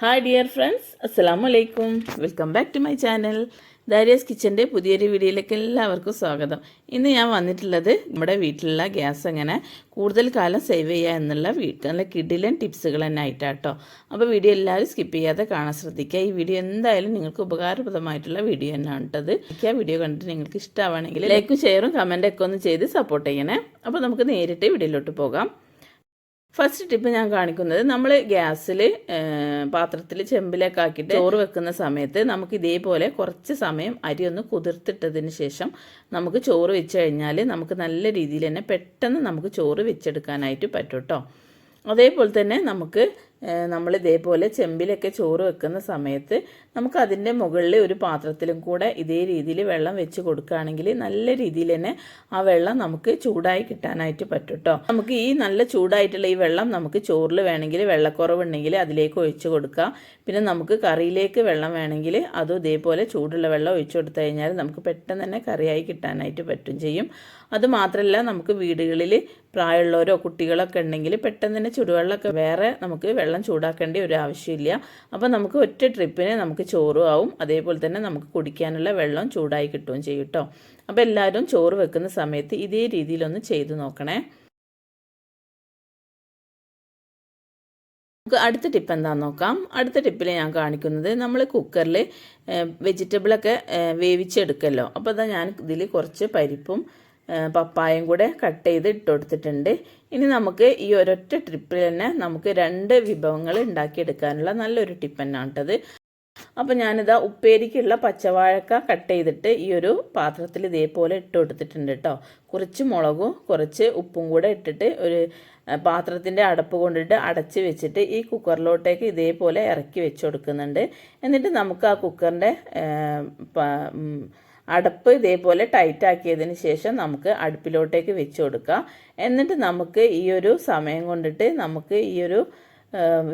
Hi dear friends അസ്സാം വലൈക്കും welcome back to my channel Darius കിച്ചന്റെ പുതിയൊരു വീഡിയോയിലേക്ക് എല്ലാവർക്കും സ്വാഗതം. ഇന്ന് ഞാൻ വന്നിട്ടുള്ളത് നമ്മുടെ വീട്ടിലുള്ള ഗ്യാസ് എങ്ങനെ കൂടുതൽ കാലം സേവ് ചെയ്യുക എന്നുള്ള വീട്ടിലെ കിഡിലൻ ടിപ്സുകൾ തന്നെ ആയിട്ടാട്ടോ. അപ്പോൾ വീഡിയോ എല്ലാവരും സ്കിപ്പ് ചെയ്യാതെ കാണാൻ ശ്രദ്ധിക്കുക. ഈ വീഡിയോ എന്തായാലും നിങ്ങൾക്ക് ഉപകാരപ്രദമായിട്ടുള്ള വീഡിയോ തന്നെയാണ് ഉണ്ടത് എനിക്ക് ആ വീഡിയോ കണ്ടിട്ട് നിങ്ങൾക്ക് ഇഷ്ടമാണെങ്കിൽ ലൈക്കും ഷെയറും കമന്റൊക്കെ ഒന്ന് ചെയ്ത് സപ്പോർട്ട് ചെയ്യണേ. അപ്പോൾ നമുക്ക് നേരിട്ട് വീഡിയോയിലോട്ട് പോകാം. ഫസ്റ്റ് ടിപ്പ് ഞാൻ കാണിക്കുന്നത് നമ്മൾ ഗ്യാസിൽ പാത്രത്തിൽ ചെമ്പിലേക്ക് ആക്കിയിട്ട് ചോറ് വെക്കുന്ന സമയത്ത് നമുക്ക് ഇതേപോലെ കുറച്ച് സമയം അരി ഒന്ന് കുതിർത്തിട്ടതിന് ശേഷം നമുക്ക് ചോറ് വെച്ച് കഴിഞ്ഞാൽ നമുക്ക് നല്ല രീതിയിൽ തന്നെ പെട്ടെന്ന് നമുക്ക് ചോറ് വെച്ചെടുക്കാനായിട്ട് പറ്റും കേട്ടോ അതേപോലെ തന്നെ നമുക്ക് നമ്മൾ ഇതേപോലെ ചെമ്പിലൊക്കെ ചോറ് വെക്കുന്ന സമയത്ത് നമുക്ക് അതിന്റെ മുകളിൽ ഒരു പാത്രത്തിലും കൂടെ ഇതേ രീതിയിൽ വെള്ളം വെച്ച് കൊടുക്കുകയാണെങ്കിൽ നല്ല രീതിയിൽ തന്നെ ആ വെള്ളം നമുക്ക് ചൂടായി കിട്ടാനായിട്ട് പറ്റും കേട്ടോ. നമുക്ക് ഈ നല്ല ചൂടായിട്ടുള്ള ഈ വെള്ളം നമുക്ക് ചോറിൽ വേണമെങ്കിൽ വെള്ളക്കുറവുണ്ടെങ്കിൽ അതിലേക്ക് ഒഴിച്ച് കൊടുക്കാം പിന്നെ നമുക്ക് കറിയിലേക്ക് വെള്ളം വേണമെങ്കിൽ അതും ഇതേപോലെ ചൂടുള്ള വെള്ളം ഒഴിച്ചു കൊടുത്തു കഴിഞ്ഞാൽ നമുക്ക് പെട്ടെന്ന് തന്നെ കറിയായി കിട്ടാനായിട്ട് പറ്റും ചെയ്യും. അത് മാത്രമല്ല നമുക്ക് വീടുകളിൽ പ്രായമുള്ളവരോ കുട്ടികളൊക്കെ ഉണ്ടെങ്കിൽ പെട്ടെന്ന് തന്നെ ചുടുവെള്ളമൊക്കെ വേറെ നമുക്ക് വെള്ളം ചൂടാക്കേണ്ട ഒരു ആവശ്യമില്ല. അപ്പോൾ നമുക്ക് ഒറ്റ ട്രിപ്പിന് നമുക്ക് ചോറും ആവും. അതേപോലെ തന്നെ നമുക്ക് കുടിക്കാനുള്ള വെള്ളം ചൂടായി കിട്ടുകയും ചെയ്യും കേട്ടോ. അപ്പോൾ എല്ലാവരും ചോറ് വെക്കുന്ന സമയത്ത് ഇതേ രീതിയിലൊന്ന് ചെയ്തു നോക്കണേ. നമുക്ക് അടുത്ത ടിപ്പ് എന്താണെന്ന് നോക്കാം. അടുത്ത ടിപ്പിൽ ഞാൻ കാണിക്കുന്നത് നമ്മൾ കുക്കറിൽ വെജിറ്റബിളൊക്കെ വേവിച്ചെടുക്കല്ലോ. അപ്പോൾ അതാ ഞാൻ ഇതിൽ കുറച്ച് പരിപ്പും പപ്പായും കൂടെ കട്ട് ചെയ്ത് ഇട്ട് കൊടുത്തിട്ടുണ്ട്. ഇനി നമുക്ക് ഈ ഒരൊറ്റ ട്രിപ്പിൽ തന്നെ നമുക്ക് രണ്ട് വിഭവങ്ങൾ ഉണ്ടാക്കിയെടുക്കാനുള്ള നല്ലൊരു ടിപ്പ് തന്നെയാണ് കേട്ടത് അപ്പോൾ ഞാനിതാ ഉപ്പേരിക്കുള്ള പച്ചവാഴക്ക കട്ട് ചെയ്തിട്ട് ഈ ഒരു പാത്രത്തിൽ ഇതേപോലെ ഇട്ട് കൊടുത്തിട്ടുണ്ട് കേട്ടോ കുറച്ച് മുളകും കുറച്ച് ഉപ്പും കൂടെ ഇട്ടിട്ട് ഒരു പാത്രത്തിന്റെ അടപ്പ് കൊണ്ടിട്ട് അടച്ച് വെച്ചിട്ട് ഈ കുക്കറിലോട്ടേക്ക് ഇതേപോലെ ഇറക്കി വെച്ച് കൊടുക്കുന്നുണ്ട്. എന്നിട്ട് നമുക്ക് ആ കുക്കറിന്റെ അടപ്പ് ഇതേപോലെ ടൈറ്റ് ആക്കിയതിന് ശേഷം നമുക്ക് അടുപ്പിലോട്ടേക്ക് വെച്ച് കൊടുക്കാം. എന്നിട്ട് നമുക്ക് ഈ ഒരു സമയം കൊണ്ടിട്ട് നമുക്ക് ഈ ഒരു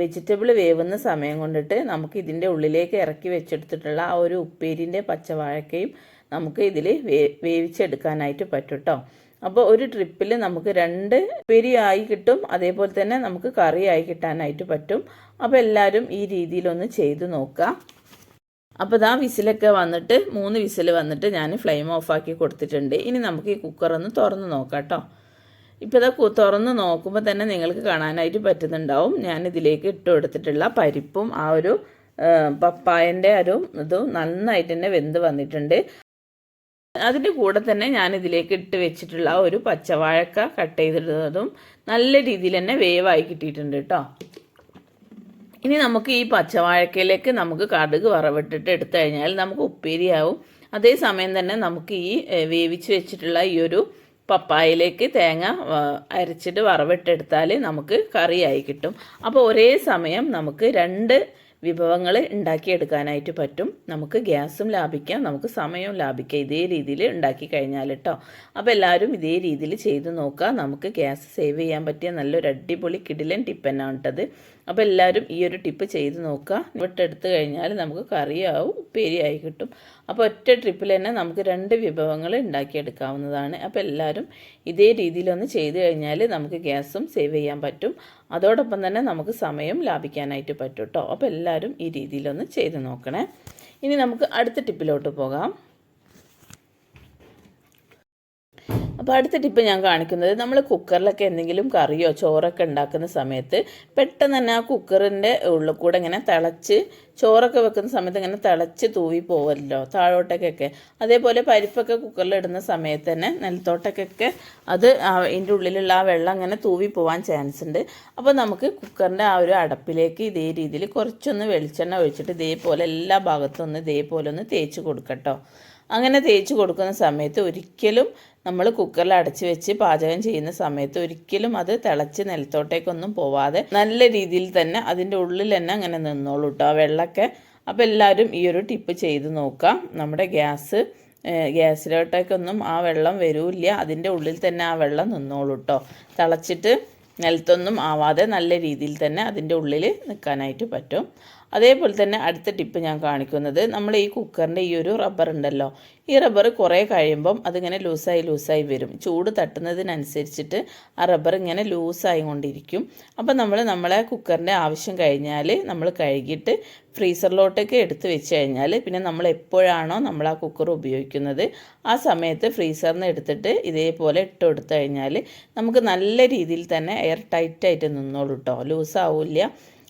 വെജിറ്റബിൾ വേവുന്ന സമയം കൊണ്ടിട്ട് നമുക്ക് ഇതിന്റെ ഉള്ളിലേക്ക് ഇറക്കി വെച്ചെടുത്തിട്ടുള്ള ആ ഒരു ഉപ്പേരിന്റെ പച്ചവാഴക്കയും നമുക്ക് ഇതിൽ വേ വേവിച്ചെടുക്കാനായിട്ട് പറ്റും കേട്ടോ അപ്പോൾ ഒരു ട്രിപ്പിൽ നമുക്ക് രണ്ട് ഉപ്പേരി ആയി കിട്ടും. അതേപോലെ തന്നെ നമുക്ക് കറിയായി കിട്ടാനായിട്ട് പറ്റും. അപ്പോൾ എല്ലാവരും ഈ രീതിയിലൊന്ന് ചെയ്തു നോക്കുക അപ്പോൾ ഇതാ വിസിലൊക്കെ വന്നിട്ട് മൂന്ന് വിസിൽ വന്നിട്ട് ഞാൻ ഫ്ലെയിം ഓഫാക്കി കൊടുത്തിട്ടുണ്ട്. ഇനി നമുക്ക് ഈ കുക്കർ ഒന്ന് തുറന്ന് നോക്കാം കേട്ടോ ഇപ്പോൾ ഇതാ തുറന്ന് നോക്കുമ്പോൾ തന്നെ നിങ്ങൾക്ക് കാണാനായിട്ട് പറ്റുന്നുണ്ടാവും. ഞാൻ ഇതിലേക്ക് ഇട്ട് കൊടുത്തിട്ടുള്ള പരിപ്പും ആ ഒരു പപ്പായന്റെ ഒരു ഇതും നന്നായിട്ട് തന്നെ വെന്ത് വന്നിട്ടുണ്ട്. അതിന്റെ കൂടെ തന്നെ ഞാൻ ഇതിലേക്ക് ഇട്ട് വെച്ചിട്ടുള്ള ഒരു പച്ചവാഴക്ക കട്ട് ചെയ്തിടുന്നതും നല്ല രീതിയിൽ തന്നെ വേവായി കിട്ടിയിട്ടുണ്ട് കേട്ടോ ഇനി നമുക്ക് ഈ പച്ചവാഴക്കയിലേക്ക് നമുക്ക് കടുക് വറവിട്ടിട്ട് എടുത്തു കഴിഞ്ഞാൽ നമുക്ക് ഉപ്പേരിയാവും. അതേസമയം തന്നെ നമുക്ക് ഈ വേവിച്ച് വെച്ചിട്ടുള്ള ഈ ഒരു പപ്പായയിലേക്ക് തേങ്ങ അരച്ചിട്ട് വറവിട്ടെടുത്താൽ നമുക്ക് കറിയായി കിട്ടും. അപ്പോൾ ഒരേ സമയം നമുക്ക് രണ്ട് വിഭവങ്ങൾ ഉണ്ടാക്കിയെടുക്കാനായിട്ട് പറ്റും. നമുക്ക് ഗ്യാസും ലാഭിക്കാം നമുക്ക് സമയവും ലാഭിക്കാം. ഇതേ രീതിയിൽ ഉണ്ടാക്കി കഴിഞ്ഞാൽ കേട്ടോ അപ്പോൾ എല്ലാവരും ഇതേ രീതിയിൽ ചെയ്ത് നോക്കുക നമുക്ക് ഗ്യാസ് സേവ് ചെയ്യാൻ പറ്റിയ നല്ലൊരു അടിപൊളി കിടിലൻ ടിപ്പന്നാണ് കേട്ടത് അപ്പോൾ എല്ലാവരും ഈ ഒരു ടിപ്പ് ചെയ്ത് നോക്കുക. വിട്ടെടുത്തു കഴിഞ്ഞാൽ നമുക്ക് കറിയാവും ഉപ്പേരിയായി കിട്ടും. അപ്പോൾ ഒറ്റ ട്രിപ്പിൽ തന്നെ നമുക്ക് രണ്ട് വിഭവങ്ങൾ ഉണ്ടാക്കിയെടുക്കാവുന്നതാണ്. അപ്പോൾ എല്ലാവരും ഇതേ രീതിയിലൊന്ന് ചെയ്ത് കഴിഞ്ഞാൽ നമുക്ക് ഗ്യാസും സേവ് ചെയ്യാൻ പറ്റും. അതോടൊപ്പം തന്നെ നമുക്ക് സമയം ലാഭിക്കാനായിട്ട് പറ്റും കേട്ടോ അപ്പോൾ എല്ലാവരും ഈ രീതിയിലൊന്ന് ചെയ്ത് നോക്കണേ. ഇനി നമുക്ക് അടുത്ത ടിപ്പിലോട്ട് പോകാം. അപ്പോൾ അടുത്ത ടിപ്പ് ഞാൻ കാണിക്കുന്നത് നമ്മൾ കുക്കറിലൊക്കെ എന്തെങ്കിലും കറിയോ ചോറൊക്കെ ഉണ്ടാക്കുന്ന സമയത്ത് പെട്ടെന്ന് തന്നെ ആ കുക്കറിന്റെ ഉള്ളിൽ കൂടെ ഇങ്ങനെ തിളച്ച് ചോറൊക്കെ വെക്കുന്ന സമയത്ത് ഇങ്ങനെ തിളച്ച് തൂവി പോവല്ലോ താഴോട്ടേക്കൊക്കെ. അതേപോലെ പരിപ്പൊക്കെ കുക്കറിൽ ഇടുന്ന സമയത്ത് തന്നെ നെൽത്തോട്ടക്കൊക്കെ അത് അതിന്റെ ഉള്ളിലുള്ള ആ വെള്ളം അങ്ങനെ തൂവി പോകാൻ ചാൻസ് ഉണ്ട്. അപ്പോൾ നമുക്ക് കുക്കറിന്റെ ആ ഒരു അടപ്പിലേക്ക് ഇതേ രീതിയിൽ കുറച്ചൊന്ന് വെളിച്ചെണ്ണ ഒഴിച്ചിട്ട് ഇതേപോലെ എല്ലാ ഭാഗത്തും ഒന്ന് ഇതേപോലെ ഒന്ന് തേച്ച് കൊടുക്കട്ടോ. അങ്ങനെ തേച്ച് കൊടുക്കുന്ന സമയത്ത് ഒരിക്കലും നമ്മൾ കുക്കറിൽ അടച്ച് വെച്ച് പാചകം ചെയ്യുന്ന സമയത്ത് ഒരിക്കലും അത് തിളച്ച് നിലത്തോട്ടേക്കൊന്നും പോവാതെ നല്ല രീതിയിൽ തന്നെ അതിന്റെ ഉള്ളിൽ തന്നെ അങ്ങനെ നിന്നോളൂ കേട്ടോ ആ വെള്ളമൊക്കെ അപ്പോൾ എല്ലാവരും ഈ ഒരു ടിപ്പ് ചെയ്ത് നോക്കാം. നമ്മുടെ ഗ്യാസ് ഗ്യാസിലോട്ടേക്കൊന്നും ആ വെള്ളം വരൂല്ല. അതിന്റെ ഉള്ളിൽ തന്നെ ആ വെള്ളം നിന്നോളൂ കേട്ടോ തിളച്ചിട്ട് നിലത്തൊന്നും ആവാതെ നല്ല രീതിയിൽ തന്നെ അതിന്റെ ഉള്ളിൽ നിൽക്കാനായിട്ട് പറ്റും. അതേപോലെ തന്നെ അടുത്ത ടിപ്പ് ഞാൻ കാണിക്കുന്നത് നമ്മൾ ഈ കുക്കറിന്റെ ഈ ഒരു റബ്ബർ ഉണ്ടല്ലോ ഈ റബ്ബർ കുറേ കഴിയുമ്പം അതിങ്ങനെ ലൂസായി ലൂസായി വരും. ചൂട് തട്ടുന്നതിനനുസരിച്ചിട്ട് ആ റബ്ബർ ഇങ്ങനെ ലൂസായി കൊണ്ടിരിക്കും. അപ്പം നമ്മൾ നമ്മളെ കുക്കറിന്റെ ആവശ്യം കഴിഞ്ഞാൽ നമ്മൾ കഴുകിയിട്ട് ഫ്രീസറിലോട്ടൊക്കെ എടുത്ത് വെച്ച് കഴിഞ്ഞാൽ പിന്നെ നമ്മൾ എപ്പോഴാണോ നമ്മൾ ആ കുക്കർ ഉപയോഗിക്കുന്നത് ആ സമയത്ത് ഫ്രീസറിൽ നിന്ന് എടുത്തിട്ട് ഇതേപോലെ ഇട്ട് കൊടുത്തു കഴിഞ്ഞാൽ നമുക്ക് നല്ല രീതിയിൽ തന്നെ എയർ ടൈറ്റായിട്ട് നിന്നോളൂ കേട്ടോ ലൂസാവില്ല.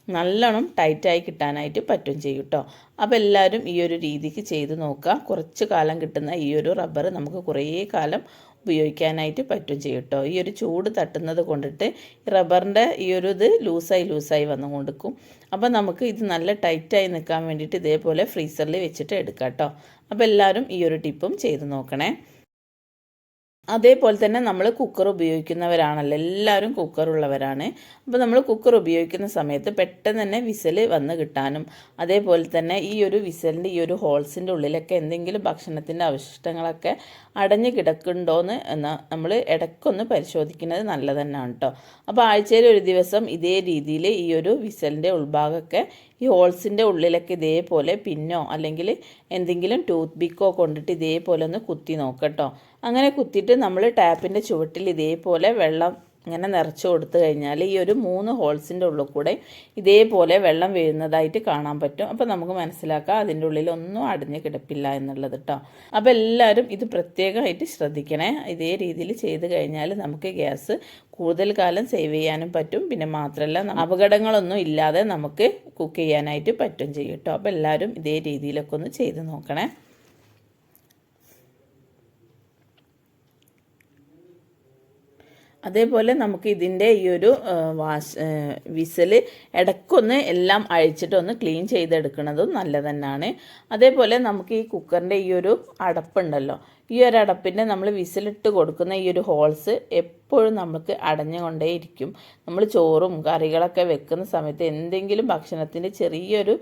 നല്ലോണം ടൈറ്റായി കിട്ടാനായിട്ട് പറ്റും ചെയ്യും കേട്ടോ അപ്പോൾ എല്ലാവരും ഈ ഒരു രീതിക്ക് ചെയ്ത് നോക്കുക. കുറച്ച് കാലം കിട്ടുന്ന ഈ ഒരു റബ്ബർ നമുക്ക് കുറേ കാലം ഉപയോഗിക്കാനായിട്ട് പറ്റും ചെയ്യും കേട്ടോ ഈ ഒരു ചൂട് തട്ടുന്നത് കൊണ്ടിട്ട് റബ്ബറിന്റെ ഈ ഒരു ഇത് ലൂസായി ലൂസായി വന്നു കൊണ്ടിരിക്കും അപ്പോൾ നമുക്ക് ഇത് നല്ല ടൈറ്റായി നിൽക്കാൻ വേണ്ടിയിട്ട് ഇതേപോലെ ഫ്രീസറിൽ വെച്ചിട്ട് എടുക്കാം കേട്ടോ അപ്പോൾ എല്ലാവരും ഈ ഒരു ടിപ്പും ചെയ്ത് നോക്കണേ. അതേപോലെ തന്നെ നമ്മൾ കുക്കർ ഉപയോഗിക്കുന്നവരാണല്ലോ. എല്ലാവരും കുക്കറുള്ളവരാണ് അപ്പോൾ നമ്മൾ കുക്കർ ഉപയോഗിക്കുന്ന സമയത്ത് പെട്ടെന്ന് തന്നെ വിസൽ വന്ന് കിട്ടാനും അതേപോലെ തന്നെ ഈ ഒരു വിസലിന്റെ ഈ ഒരു ഹോൾസിന്റെ ഉള്ളിലൊക്കെ എന്തെങ്കിലും ഭക്ഷണത്തിന്റെ അവശിഷ്ടങ്ങളൊക്കെ അടഞ്ഞു കിടക്കുന്നുണ്ടോയെന്ന് എന്നാൽ നമ്മൾ ഇടയ്ക്കൊന്ന് പരിശോധിക്കുന്നത് നല്ലത് തന്നെയാണ് കേട്ടോ അപ്പോൾ ആഴ്ചയിൽ ഒരു ദിവസം ഇതേ രീതിയിൽ ഈ ഒരു വിസലിന്റെ ഉൾഭാഗമൊക്കെ ഈ ഹോൾസിന്റെ ഉള്ളിലൊക്കെ ഇതേപോലെ പിന്നോ അല്ലെങ്കിൽ എന്തെങ്കിലും ടൂത്ത് പിക്കോ കൊണ്ടിട്ട് ഇതേപോലെ ഒന്ന് കുത്തി നോക്കട്ടോ. അങ്ങനെ കുത്തിയിട്ട് നമ്മൾ ടാപ്പിന്റെ ചുവട്ടിൽ ഇതേപോലെ വെള്ളം ഇങ്ങനെ നിറച്ച് കൊടുത്തു കഴിഞ്ഞാൽ ഈ ഒരു മൂന്ന് ഹോൾസിന്റെ ഉള്ളിൽ കൂടെ ഇതേപോലെ വെള്ളം വീഴുന്നതായിട്ട് കാണാൻ പറ്റും. അപ്പോൾ നമുക്ക് മനസ്സിലാക്കാം അതിന്റെ ഉള്ളിൽ ഒന്നും അടഞ്ഞ് കിടപ്പില്ല എന്നുള്ളത് കേട്ടോ അപ്പോൾ എല്ലാവരും ഇത് പ്രത്യേകമായിട്ട് ശ്രദ്ധിക്കണേ. ഇതേ രീതിയിൽ ചെയ്ത് കഴിഞ്ഞാൽ നമുക്ക് ഗ്യാസ് കൂടുതൽ കാലം സേവ് ചെയ്യാനും പറ്റും. പിന്നെ മാത്രമല്ല അപകടങ്ങളൊന്നും ഇല്ലാതെ നമുക്ക് കുക്ക് ചെയ്യാനായിട്ട് പറ്റും ചെയ്യും കേട്ടോ. അപ്പോൾ എല്ലാവരും ഇതേ രീതിയിലൊക്കെ ഒന്ന് ചെയ്ത് നോക്കണേ. അതേപോലെ നമുക്ക് ഇതിന്റെ ഈ ഒരു വാഷ് വിസൽ ഇടയ്ക്കൊന്ന് എല്ലാം അഴിച്ചിട്ട് ഒന്ന് ക്ലീൻ ചെയ്തെടുക്കുന്നതും നല്ലത് തന്നെയാണ് അതേപോലെ നമുക്ക് ഈ കുക്കറിന്റെ ഈ ഒരു അടപ്പുണ്ടല്ലോ ഈ ഒരു അടപ്പിന്റെ നമ്മൾ വിസിലിട്ട് കൊടുക്കുന്ന ഈ ഒരു ഹോൾസ് എപ്പോഴും നമുക്ക് അടഞ്ഞുകൊണ്ടേയിരിക്കും. നമ്മൾ ചോറും കറികളൊക്കെ വെക്കുന്ന സമയത്ത് എന്തെങ്കിലും ഭക്ഷണത്തിന്റെ ചെറിയൊരു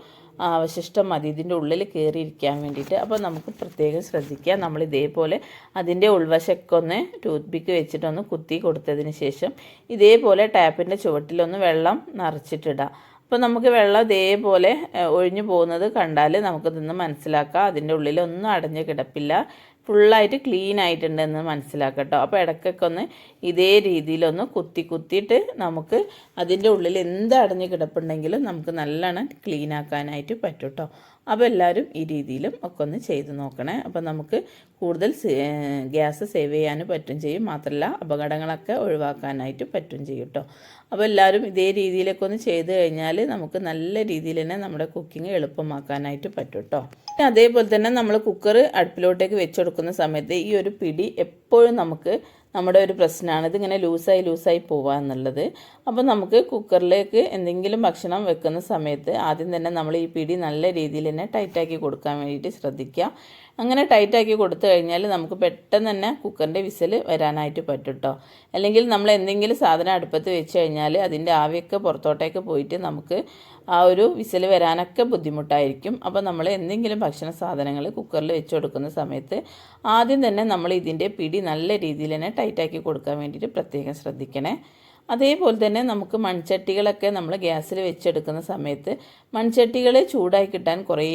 അവശിഷ്ടം മതി. ഇതിന്റെ ഉള്ളിൽ കയറിയിരിക്കാൻ വേണ്ടിയിട്ട്. അപ്പോൾ നമുക്ക് പ്രത്യേകം ശ്രദ്ധിക്കുക നമ്മൾ ഇതേപോലെ അതിന്റെ ഉൾവശമൊക്കെ ഒന്ന് ടൂത്ത് പിക്ക് വെച്ചിട്ടൊന്ന് കുത്തി കൊടുത്തതിന് ശേഷം ഇതേപോലെ ടാപ്പിന്റെ ചുവട്ടിലൊന്ന് വെള്ളം നിറച്ചിട്ടിടുക അപ്പോൾ നമുക്ക് വെള്ളം ഇതേപോലെ ഒഴിഞ്ഞു പോകുന്നത് കണ്ടാൽ നമുക്കിതൊന്ന് മനസ്സിലാക്കാം. അതിന്റെ ഉള്ളിലൊന്നും അടഞ്ഞ് കിടപ്പില്ല. ഫുള്ളായിട്ട് ക്ലീൻ ആയിട്ടുണ്ടെന്ന് മനസ്സിലാക്കാം കേട്ടോ അപ്പോൾ ഇടയ്ക്കൊക്കെ ഒന്ന് ഇതേ രീതിയിലൊന്ന് കുത്തി കുത്തിയിട്ട് നമുക്ക് അതിന്റെ ഉള്ളിൽ എന്ത് അടഞ്ഞ് കിടപ്പുണ്ടെങ്കിലും നമുക്ക് നല്ലോണം ക്ലീൻ ആക്കാനായിട്ട് പറ്റും കേട്ടോ അപ്പോൾ എല്ലാവരും ഈ രീതിയിലും ഒക്കെ ഒന്ന് ചെയ്ത് നോക്കണേ. അപ്പോൾ നമുക്ക് കൂടുതൽ ഗ്യാസ് സേവ് ചെയ്യാനും പറ്റും ചെയ്യും. മാത്രമല്ല അപകടങ്ങളൊക്കെ ഒഴിവാക്കാനായിട്ട് പറ്റും ചെയ്യും കേട്ടോ അപ്പോൾ എല്ലാവരും ഇതേ രീതിയിലൊക്കെ ഒന്ന് ചെയ്ത് കഴിഞ്ഞാൽ നമുക്ക് നല്ല രീതിയിൽ തന്നെ നമ്മുടെ കുക്കിംഗ് എളുപ്പമാക്കാനായിട്ട് പറ്റും കേട്ടോ പിന്നെ അതേപോലെ തന്നെ നമ്മൾ കുക്കർ അടുപ്പിലോട്ടേക്ക് വെച്ച് കൊടുക്കുന്ന സമയത്ത് ഈ ഒരു പിടി എപ്പോഴും നമുക്ക് നമ്മുടെ ഒരു പ്രശ്നമാണ്. ഇതിങ്ങനെ ലൂസായി ലൂസായി പോവുക എന്നുള്ളത്. അപ്പോൾ നമുക്ക് കുക്കറിലേക്ക് എന്തെങ്കിലും ഭക്ഷണം വെക്കുന്ന സമയത്ത് ആദ്യം തന്നെ നമ്മൾ ഈ പിടി നല്ല രീതിയിൽ തന്നെ ടൈറ്റാക്കി കൊടുക്കാൻ വേണ്ടിയിട്ട് ശ്രദ്ധിക്കുക. അങ്ങനെ ടൈറ്റാക്കി കൊടുത്തു കഴിഞ്ഞാൽ നമുക്ക് പെട്ടെന്ന് തന്നെ കുക്കറിന്റെ വിസിൽ വരാനായിട്ട് പറ്റും കേട്ടോ അല്ലെങ്കിൽ നമ്മൾ എന്തെങ്കിലും സാധനം അടുപ്പത്ത് വെച്ച് കഴിഞ്ഞാൽ അതിന്റെ ആവിയൊക്കെ പുറത്തോട്ടേക്ക് പോയിട്ട് നമുക്ക് ആ ഒരു വിസിൽ വരാനൊക്കെ ബുദ്ധിമുട്ടായിരിക്കും. അപ്പോൾ നമ്മൾ എന്തെങ്കിലും ഭക്ഷണ സാധനങ്ങൾ കുക്കറിൽ വെച്ച് കൊടുക്കുന്ന സമയത്ത് ആദ്യം തന്നെ നമ്മൾ ഇതിന്റെ പിടി നല്ല രീതിയിൽ തന്നെ ടൈറ്റാക്കി കൊടുക്കാൻ വേണ്ടിയിട്ട് പ്രത്യേകം ശ്രദ്ധിക്കണേ. അതേപോലെ തന്നെ നമുക്ക് മൺചട്ടികളൊക്കെ നമ്മൾ ഗ്യാസിൽ വെച്ചെടുക്കുന്ന സമയത്ത് മൺചട്ടികൾ ചൂടായി കിട്ടാൻ കുറേ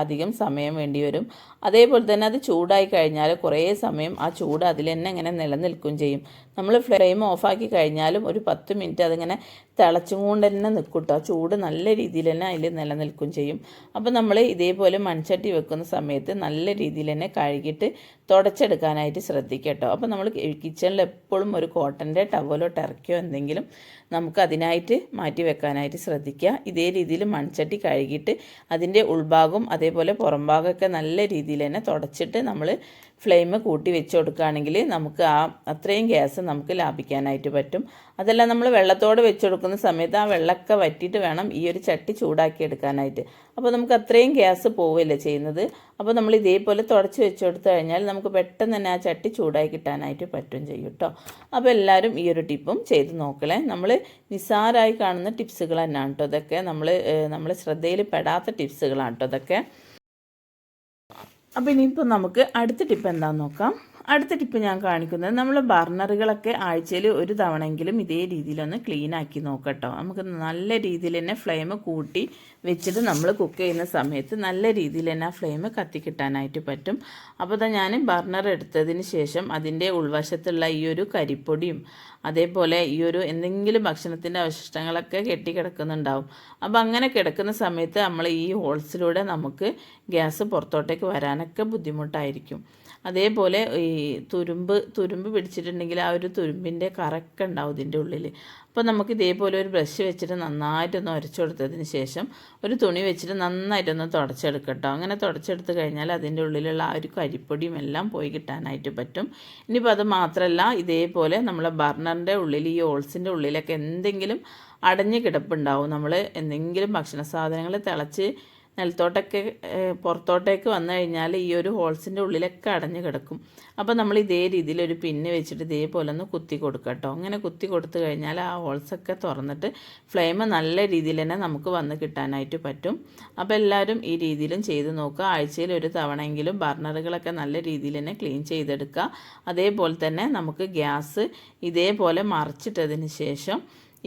അധികം സമയം വേണ്ടി വരും. അതേപോലെ തന്നെ അത് ചൂടായി കഴിഞ്ഞാൽ കുറേ സമയം ആ ചൂട് അതിൽ തന്നെ ഇങ്ങനെ നിലനിൽക്കുകയും ചെയ്യും. നമ്മൾ ഫ്ലെയിം ഓഫാക്കി കഴിഞ്ഞാലും ഒരു പത്ത് മിനിറ്റ് അതിങ്ങനെ തിളച്ചും കൊണ്ട് തന്നെ നിൽക്കും കേട്ടോ ചൂട് നല്ല രീതിയിൽ തന്നെ അതിൽ നിലനിൽക്കും ചെയ്യും. അപ്പോൾ നമ്മൾ ഇതേപോലെ മൺചട്ടി വെക്കുന്ന സമയത്ത് നല്ല രീതിയിൽ തന്നെ കഴുകിയിട്ട് തുടച്ചെടുക്കാനായിട്ട് ശ്രദ്ധിക്കുക കേട്ടോ അപ്പോൾ നമ്മൾ കിച്ചണിൽ എപ്പോഴും ഒരു കോട്ടന്റെ ടവലോ ടെറക്കോ എന്തെങ്കിലും നമുക്ക് അതിനായിട്ട് മാറ്റി വെക്കാനായിട്ട് ശ്രദ്ധിക്കുക. ഇതേ രീതിയിൽ മൺചട്ടി കഴുകിയിട്ട് അതിന്റെ ഉൾഭാഗവും അതേപോലെ പുറംഭാഗമൊക്കെ നല്ല രീതിയിൽ തന്നെ തുടച്ചിട്ട് നമ്മൾ ഫ്ലെയിം കൂട്ടി വെച്ച് കൊടുക്കുകയാണെങ്കിൽ നമുക്ക് ആ അത്രയും ഗ്യാസ് നമുക്ക് ലാഭിക്കാനായിട്ട് പറ്റും. അതെല്ലാം നമ്മൾ വെള്ളത്തോട് വെച്ച് കൊടുക്കുന്ന സമയത്ത് ആ വെള്ളമൊക്കെ വറ്റിയിട്ട് വേണം ഈ ഒരു ചട്ടി ചൂടാക്കി എടുക്കാനായിട്ട്. അപ്പോൾ നമുക്ക് അത്രയും ഗ്യാസ് പോവില്ല ചെയ്യുന്നത്? അപ്പോൾ നമ്മൾ ഇതേപോലെ തുടച്ച് വെച്ച് കൊടുത്തു കഴിഞ്ഞാൽ നമുക്ക് പെട്ടെന്ന് തന്നെ ആ ചട്ടി ചൂടായി കിട്ടാനായിട്ട് പറ്റും ചെയ്യും കേട്ടോ. അപ്പോൾ എല്ലാവരും ഈ ഒരു ടിപ്പും ചെയ്ത് നോക്കണേ. നമ്മൾ നിസ്സാരമായി കാണുന്ന ടിപ്സുകൾ തന്നെയാണ് കേട്ടോ ഇതൊക്കെ. നമ്മൾ നമ്മൾ ശ്രദ്ധയിൽ പെടാത്ത ടിപ്സുകളാണ് കേട്ടോ ഇതൊക്കെ. അപ്പോൾ ഇനിയിപ്പോൾ നമുക്ക് അടുത്ത ടിപ്പ് എന്താണെന്ന് നോക്കാം. അടുത്ത ടിപ്പ് ഞാൻ കാണിക്കുന്നത്. നമ്മൾ ബർണറുകളൊക്കെ ആഴ്ചയിൽ ഒരു തവണയെങ്കിലും ഇതേ രീതിയിലൊന്ന് ക്ലീൻ ആക്കി നോക്കട്ടോ. നമുക്ക് നല്ല രീതിയിൽ തന്നെ ഫ്ലെയിം കൂട്ടി വെച്ചിട്ട് നമ്മൾ കുക്ക് ചെയ്യുന്ന സമയത്ത് നല്ല രീതിയിൽ തന്നെ ആ ഫ്ലെയിം കത്തിക്കിട്ടാനായിട്ട് പറ്റും. അപ്പോൾ ഇതാ ഞാൻ ബർണർ എടുത്തതിന് ശേഷം അതിന്റെ ഉൾവശത്തുള്ള ഈ ഒരു കരിപ്പൊടിയും അതേപോലെ ഈ ഒരു എന്തെങ്കിലും ഭക്ഷണത്തിന്റെ അവശിഷ്ടങ്ങളൊക്കെ കെട്ടിക്കിടക്കുന്നുണ്ടാവും. അപ്പോൾ അങ്ങനെ കിടക്കുന്ന സമയത്ത് നമ്മൾ ഈ ഹോൾസിലൂടെ നമുക്ക് ഗ്യാസ് പുറത്തോട്ടേക്ക് വരാനൊക്കെ ബുദ്ധിമുട്ടായിരിക്കും. അതേപോലെ ഈ തുരുമ്പ് തുരുമ്പ് പിടിച്ചിട്ടുണ്ടെങ്കിൽ ആ ഒരു തുരുമ്പിന്റെ കറക്ക ഉണ്ടാവും ഇതിന്റെ ഉള്ളിൽ. അപ്പോൾ നമുക്ക് ഇതേപോലെ ഒരു ബ്രഷ് വെച്ചിട്ട് നന്നായിട്ടൊന്ന് ഉരച്ചു കൊടുത്തതിന് ശേഷം ഒരു തുണി വെച്ചിട്ട് നന്നായിട്ടൊന്ന് തുടച്ചെടുക്കട്ടോ അങ്ങനെ തുടച്ചെടുത്ത് കഴിഞ്ഞാൽ അതിന്റെ ഉള്ളിലുള്ള ആ ഒരു കരിപ്പൊടിയും എല്ലാം പോയി കിട്ടാനായിട്ട് പറ്റും. ഇനിയിപ്പോൾ അത് മാത്രമല്ല ഇതേപോലെ നമ്മളെ ബർണറിന്റെ ഉള്ളിൽ ഈ ഓൾസിന്റെ ഉള്ളിലൊക്കെ എന്തെങ്കിലും അടഞ്ഞ് കിടപ്പുണ്ടാവും. നമ്മൾ എന്തെങ്കിലും ഭക്ഷണ സാധനങ്ങൾ തിളച്ച് നിലത്തോട്ടൊക്കെ പുറത്തോട്ടേക്ക് വന്നു കഴിഞ്ഞാൽ ഈ ഒരു ഹോൾസിന്റെ ഉള്ളിലൊക്കെ അടഞ്ഞു കിടക്കും. അപ്പോൾ നമ്മൾ ഇതേ രീതിയിൽ ഒരു പിന്ന് വെച്ചിട്ട് ഇതേപോലെ ഒന്ന് കുത്തി കൊടുക്കുക കേട്ടോ. അങ്ങനെ കുത്തി കൊടുത്തു കഴിഞ്ഞാൽ ആ ഹോൾസൊക്കെ തുറന്നിട്ട് ഫ്ലെയിം നല്ല രീതിയിൽ തന്നെ നമുക്ക് വന്ന് കിട്ടാനായിട്ട് പറ്റും. അപ്പോൾ എല്ലാവരും ഈ രീതിയിലും ചെയ്ത് നോക്കുക. ആഴ്ചയിൽ ഒരു തവണയെങ്കിലും ബർണറുകളൊക്കെ നല്ല രീതിയിൽ തന്നെ ക്ലീൻ ചെയ്തെടുക്കുക. അതേപോലെ തന്നെ നമുക്ക് ഗ്യാസ് ഇതേപോലെ മറിച്ചിട്ടതിന് ശേഷം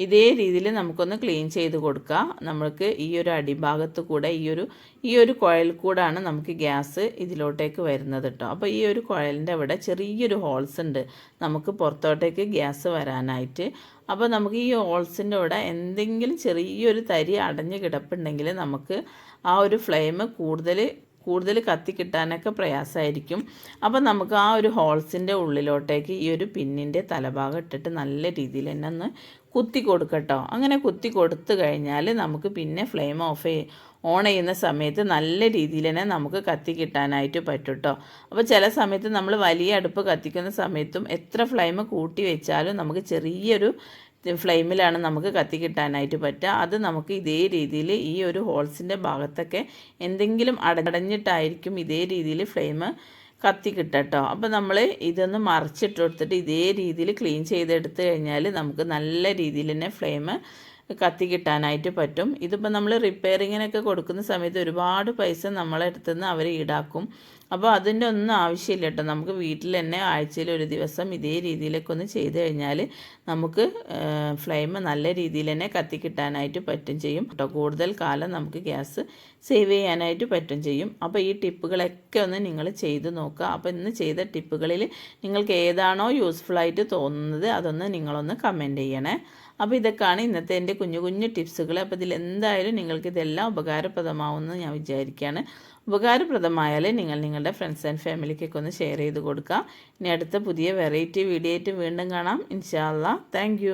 ഇതേ രീതിയിൽ നമുക്കൊന്ന് ക്ലീൻ ചെയ്ത് കൊടുക്കാം. നമ്മൾക്ക് ഈ ഒരു അടിഭാഗത്ത് കൂടെ ഈ ഒരു ഈ ഒരു കുഴൽ കൂടാണ് നമുക്ക് ഗ്യാസ് ഇതിലോട്ടേക്ക് വരുന്നത് കേട്ടോ അപ്പോൾ ഈ ഒരു കുഴലിന്റെ അവിടെ ചെറിയൊരു ഹോൾസ് ഉണ്ട്. നമുക്ക് പുറത്തോട്ടേക്ക് ഗ്യാസ് വരാനായിട്ട്. അപ്പോൾ നമുക്ക് ഈ ഹോൾസിന്റെ അവിടെ എന്തെങ്കിലും ചെറിയൊരു തരി അടഞ്ഞ് കിടപ്പുണ്ടെങ്കിൽ നമുക്ക് ആ ഒരു ഫ്ലെയിം കൂടുതൽ കൂടുതൽ കത്തി കിട്ടാനൊക്കെ പ്രയാസമായിരിക്കും. അപ്പോൾ നമുക്ക് ആ ഒരു ഹോൾസിന്റെ ഉള്ളിലോട്ടേക്ക് ഈ ഒരു പിന്നിന്റെ തലഭാഗം ഇട്ടിട്ട് നല്ല രീതിയിൽ തന്നെ ഒന്ന് കുത്തി കൊടുക്കട്ടോ. അങ്ങനെ കുത്തി കൊടുത്തു കഴിഞ്ഞാൽ നമുക്ക് പിന്നെ ഫ്ലെയിം ഓഫ് ഓൺ ചെയ്യുന്ന സമയത്ത് നല്ല രീതിയിൽ തന്നെ നമുക്ക് കത്തി കിട്ടാനായിട്ട് പറ്റും അപ്പോൾ ചില സമയത്ത് നമ്മൾ വലിയ അടുപ്പ് കത്തിക്കുന്ന സമയത്തും എത്ര ഫ്ലെയിം കൂട്ടി വെച്ചാലും നമുക്ക് ചെറിയൊരു ഫ്ലെയിമിലാണ് നമുക്ക് കത്തി കിട്ടാനായിട്ട് പറ്റുക. അത് നമുക്ക് ഇതേ രീതിയിൽ ഈ ഒരു ഹോൾസിന്റെ ഭാഗത്തൊക്കെ എന്തെങ്കിലും അടഞ്ഞിട്ടായിരിക്കും ഇതേ രീതിയിൽ ഫ്ലെയിം കത്തി കിട്ടട്ടോ അപ്പോൾ നമ്മൾ ഇതൊന്ന് മറിച്ചിട്ട് കൊടുത്തിട്ട് ഇതേ രീതിയിൽ ക്ലീൻ ചെയ്തെടുത്ത് കഴിഞ്ഞാൽ നമുക്ക് നല്ല രീതിയിൽ തന്നെ ഫ്ലെയിം കത്തി കിട്ടാനായിട്ട് പറ്റും. ഇതിപ്പോൾ നമ്മൾ റിപ്പയറിങ്ങിനൊക്കെ കൊടുക്കുന്ന സമയത്ത് ഒരുപാട് പൈസ നമ്മളെ അടുത്തുനിന്ന് അവർ ഈടാക്കും. അപ്പോൾ അതിന്റെ ഒന്നും ആവശ്യമില്ല കേട്ടോ നമുക്ക് വീട്ടിൽ തന്നെ ആഴ്ചയിൽ ഒരു ദിവസം ഇതേ രീതിയിലൊക്കെ ഒന്ന് ചെയ്ത് കഴിഞ്ഞാൽ നമുക്ക് ഫ്ലെയിം നല്ല രീതിയിൽ തന്നെ കത്തിക്കിട്ടാനായിട്ട് പറ്റും ചെയ്യും കേട്ടോ കൂടുതൽ കാലം നമുക്ക് ഗ്യാസ് സേവ് ചെയ്യാനായിട്ട് പറ്റും ചെയ്യും. അപ്പോൾ ഈ ടിപ്പുകളൊക്കെ ഒന്ന് നിങ്ങൾ ചെയ്ത് നോക്കുക. അപ്പോൾ ഇന്ന് ചെയ്ത ടിപ്പുകളിൽ നിങ്ങൾക്ക് ഏതാണോ യൂസ്ഫുൾ ആയിട്ട് തോന്നുന്നത് അതൊന്ന് നിങ്ങളൊന്ന് കമന്റ് ചെയ്യണേ. അപ്പോൾ ഇതൊക്കെയാണ് ഇന്നത്തെ എന്റെ കുഞ്ഞു കുഞ്ഞു ടിപ്സുകൾ. അപ്പോൾ ഇതിൽ എന്തായാലും നിങ്ങൾക്ക് ഇതെല്ലാം ഉപകാരപ്രദമാവുമെന്ന് ഞാൻ വിചാരിക്കുകയാണ്. ഉപകാരപ്രദമായാൽ നിങ്ങൾ നിങ്ങളുടെ ഫ്രണ്ട്സ് ആൻഡ് ഫാമിലിക്കൊക്കെ ഒന്ന് ഷെയർ ചെയ്ത് കൊടുക്കുക ഇനി അടുത്ത പുതിയ വെറൈറ്റി വീഡിയോ ആയിട്ട് വീണ്ടും കാണാം. ഇൻഷാല്ല താങ്ക്